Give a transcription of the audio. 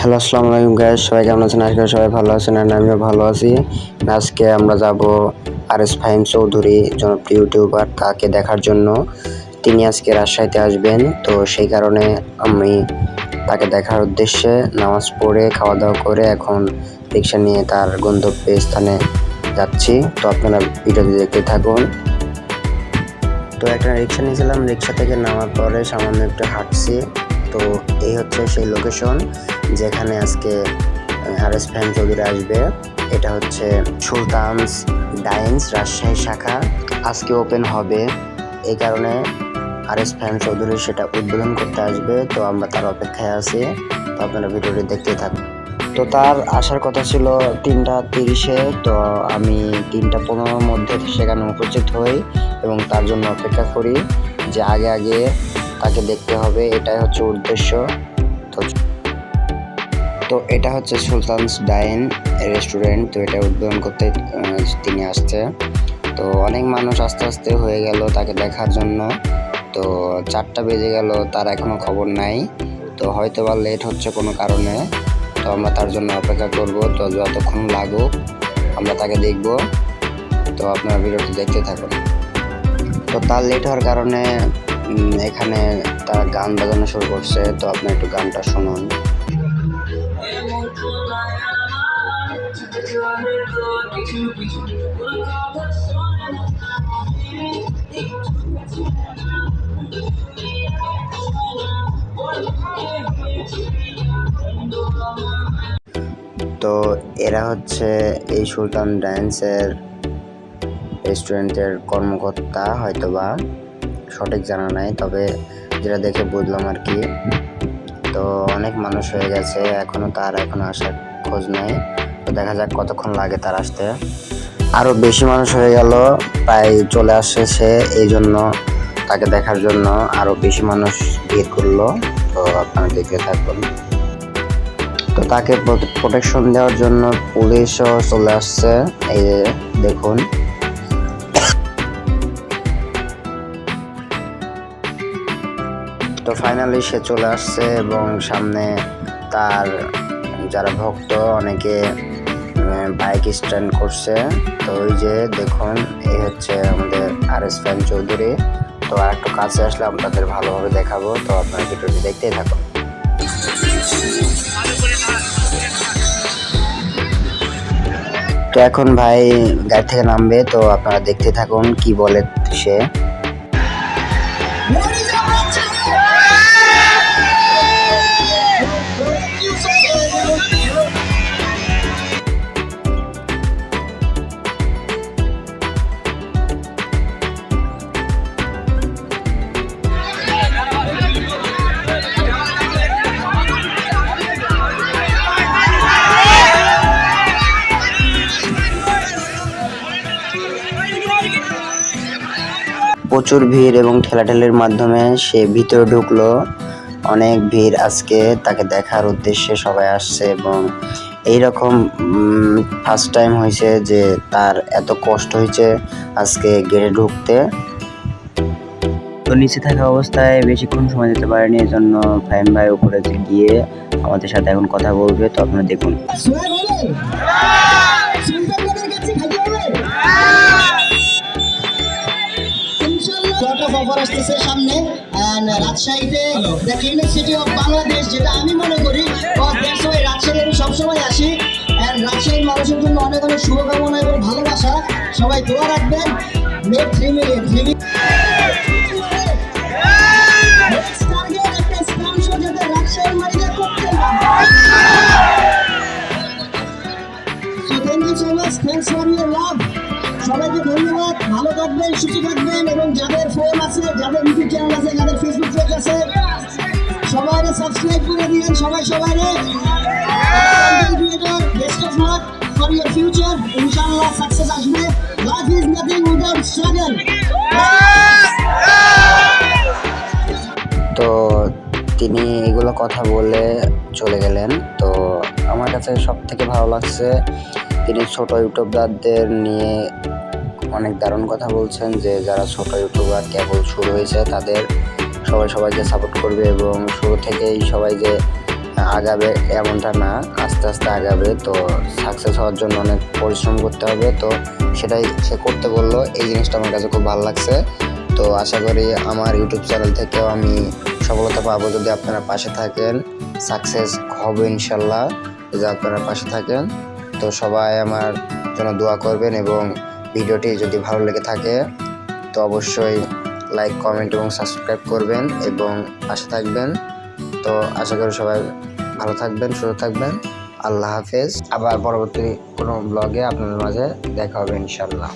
Hello, আসসালামু আলাইকুম guys সবাই কেমন আছেন? আজকে সবাই ভালো আছেন আর আমিও ভালো আছি। আজকে আমরা যাব আর এস ফাহিম চৌধুরী, জনপ্রিয় ইউটিউবার তাকে দেখার জন্য। তিনি আজকে রাজশাহীতে আসবেন। তো সেই কারণে আমি তাকে দেখার উদ্দেশ্যে নামাজ পড়ে খাওয়া দাওয়া করে এখন রিক্সা নিয়ে তার গন্তব্য স্থানে যাচ্ছি। তো আপনারা ভিডিওটি দেখতে থাকুন। তো একটা রিক্সা নিয়েছিলাম। রিক্সা থেকে নামার পরে সামান্য একটু হাঁটছি। তো এই হচ্ছে সেই লোকেশন যেখানে আজকে হারেস ফ্যান চৌধুরী আসবে। এটা হচ্ছে সুলতানস ডাইন্স রাজশাহী শাখা। আজকে ওপেন হবে। এই কারণে আরএস ফ্যান চৌধুরী সেটা উদ্বোধন করতে আসবে। তো আমরা তার অপেক্ষায় আছি। তো আপনারা ভিডিওটি দেখতে থাকুন। তো তার আসার কথা ছিল তিনটা তিরিশে। তো আমি তিনটা পনেরোর মধ্যে সেখানে উপস্থিত হই এবং তার জন্য অপেক্ষা করি যে আগে আগে তাকে দেখতে হবে, এটাই হচ্ছে উদ্দেশ্য। তো তো এটা হচ্ছে সুলতানস ডাইন রেস্টুরেন্ট, তো এটা উদ্বোধন করতে তিনি আসছে। তো অনেক মানুষ আস্তে আস্তে হয়ে গেল তাকে দেখার জন্য। তো চারটা বেজে গেল, তার এখনও খবর নাই। তো হয়তো বা লেট হচ্ছে কোনো কারণে। তো আমরা তার জন্য অপেক্ষা করব, তো যতক্ষণ লাগুক আমরা তাকে দেখব। তো আপনারা ভিডিওটি দেখতে থাকুন। তো তার লেট হওয়ার কারণে এখানে তার গান বাজানো শুরু করছে, তো আপনি একটু গানটা শুনুন। তো এরা হচ্ছে এই সুলতান ডান্সের রেস্টুরেন্টের কর্মকর্তা, হয়তোবা। সঠিক জানা নাই, তবে যেটা দেখে বুঝলাম আর কি, তো অনেক মানুষ হয়ে গেছে, এখনও তার এখনও আসার খোঁজ নাই, তো দেখা যাক কতক্ষণ লাগে তার আসতে। আরও বেশি মানুষ হয়ে গেল, প্রায় চলে আসছে সে, এই জন্য তাকে দেখার জন্য আরও বেশি মানুষ ভিড় করল, তো আপনারা দেখতে থাকুন। তো তাকে প্রোটেকশন দেওয়ার জন্য পুলিশও চলে আসছে, এই দেখুন। তো ফাইনালি সে চলে আসছে এবং সামনে তার যারা ভক্ত, অনেকে বাইক স্ট্যান্ড করছে। তো ওই যে দেখুন এই হচ্ছে আমাদের আর এস ফ্যান চৌধুরী। তো আর একটু কাছে আসলে আমরা তাদের ভালোভাবে দেখাবো। তো আপনারা ভিডিওটি দেখতেই থাকুন। তো এখন ভাই গাড়ি থেকে নামবে, তো আপনারা দেখতে থাকুন কি বলে সে। প্রচুর ভিড় এবং ঠেলাঠেলির মাধ্যমে সে ভিতরে ঢুকলো। অনেক ভিড় আজকে তাকে দেখার উদ্দেশ্যে সবাই আসছে এবং এইরকম ফার্স্ট টাইম হয়েছে যে তার এত কষ্ট হয়েছে আজকে গেটে ঢুকতে। তো নিচে থাকা অবস্থায় বেশিক্ষণ সময় দিতে পারেনি এই জন্য ফাইম ভাই উপরে গিয়ে আমাদের সাথে এখন কথা বলবে, তো আপনারা দেখুন। অফার আসতেছে সামনে। রাজশাহীতে দ্য সিটি অফ বাংলাদেশ যেটা আমি মনে করি রাজশাহী আমি সবসময় আসি। রাজশাহীর মানুষের জন্য অনেক অনেক শুভকামনা এবং ভালোবাসা। সবাই দোয়া রাখবেন। Make three million three. Thanks for your love. সবাইকে ধন্যবাদ। ভালো থাকবেন সুস্থ থাকবেন এবং সবাই সবাই best of luck for your future ইনশাআল্লাহ সাকসেস আসবে। Life is nothing without struggle তো তিনি এগুলো কথা বলে চলে গেলেন। তো আমার কাছে সব থেকে ভালো লাগছে তিনি ছোট ইউটিউবারদের নিয়ে অনেক দারুণ কথা বলছেন যে যারা ছোট ইউটিউবার কেবল শুরু হয়েছে তাদের সবাই সবাইকে সাপোর্ট করবে এবং শুরু থেকেই সবাই যে আগাবে এমনটা না, আস্তে আস্তে আগাবে। তো সাকসেস হওয়ার জন্য অনেক পরিশ্রম করতে হবে। তো সেটাই সে করতে বলল। এই জিনিসটা আমার কাছে খুব ভালো লাগছে। তো আশা করি আমার ইউটিউব চ্যানেল থেকেও আমি সফলতা পাবো যদি আপনারা পাশে থাকেন। সাকসেস হবে ইনশাল্লাহ যদি আপনারা পাশে থাকেন। তো সবাই আমার জন্য দোয়া করবেন এবং ভিডিওটি যদি ভালো লেগে থাকে, তো অবশ্যই লাইক কমেন্ট এবং সাবস্ক্রাইব করবেন এবং পাশে থাকবেন। তো আশা করি সবাই ভালো থাকবেন, সুস্থ থাকবেন। আল্লাহ হাফেজ। আবার পরবর্তী কোনো ব্লগে আপনাদের মাঝে দেখা হবে ইনশাল্লাহ